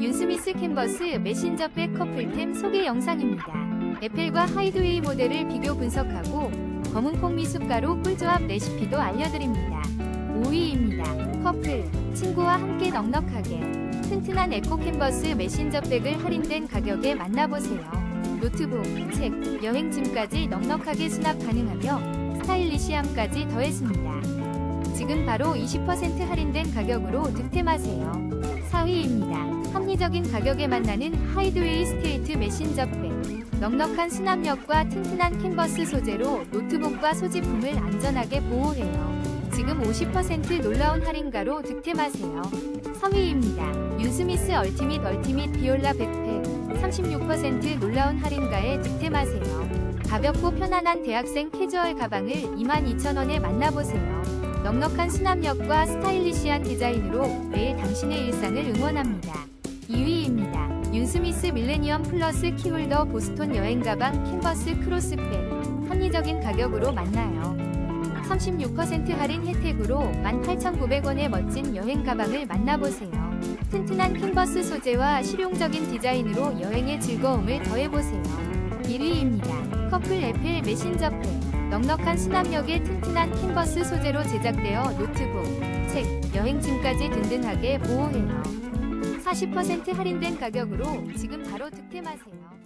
윤스미스 캔버스 메신저백 커플템 소개 영상입니다. 에펠과 하이드웨이 모델을 비교 분석하고 검은콩 미숫가루 꿀조합 레시피도 알려드립니다. 5위입니다. 커플, 친구와 함께 넉넉하게 튼튼한 에코 캔버스 메신저백을 할인된 가격에 만나보세요. 노트북, 책, 여행짐까지 넉넉하게 수납 가능하며 스타일리시함까지 더했습니다. 지금 바로 20% 할인된 가격으로 득템하세요. 4위입니다. 합리적인 가격에 만나는 하이드웨이 스테이트 메신저백. 넉넉한 수납력과 튼튼한 캔버스 소재로 노트북과 소지품을 안전하게 보호해요. 지금 50% 놀라운 할인가로 득템하세요. 3위입니다. 윤스미스 얼티밋 얼티밋 비올라 백팩 36% 놀라운 할인가에 득템하세요. 가볍고 편안한 대학생 캐주얼 가방을 22,000원에 만나보세요. 넉넉한 수납력과 스타일리시한 디자인으로 매일 당신의 일상을 응원합니다. 2위입니다. 윤스미스 밀레니엄 플러스 키홀더 보스톤 여행 가방 캔버스 크로스백 합리적인 가격으로 만나요. 36% 할인 혜택으로 18,900원의 멋진 여행 가방을 만나보세요. 튼튼한 캔버스 소재와 실용적인 디자인으로 여행의 즐거움을 더해보세요. 1위입니다. 커플 에펠 메신저팩 넉넉한 수납력의 튼튼한 캔버스 소재로 제작되어 노트북, 책, 여행짐까지 든든하게 보호해요. 40% 할인된 가격으로 지금 바로 득템하세요.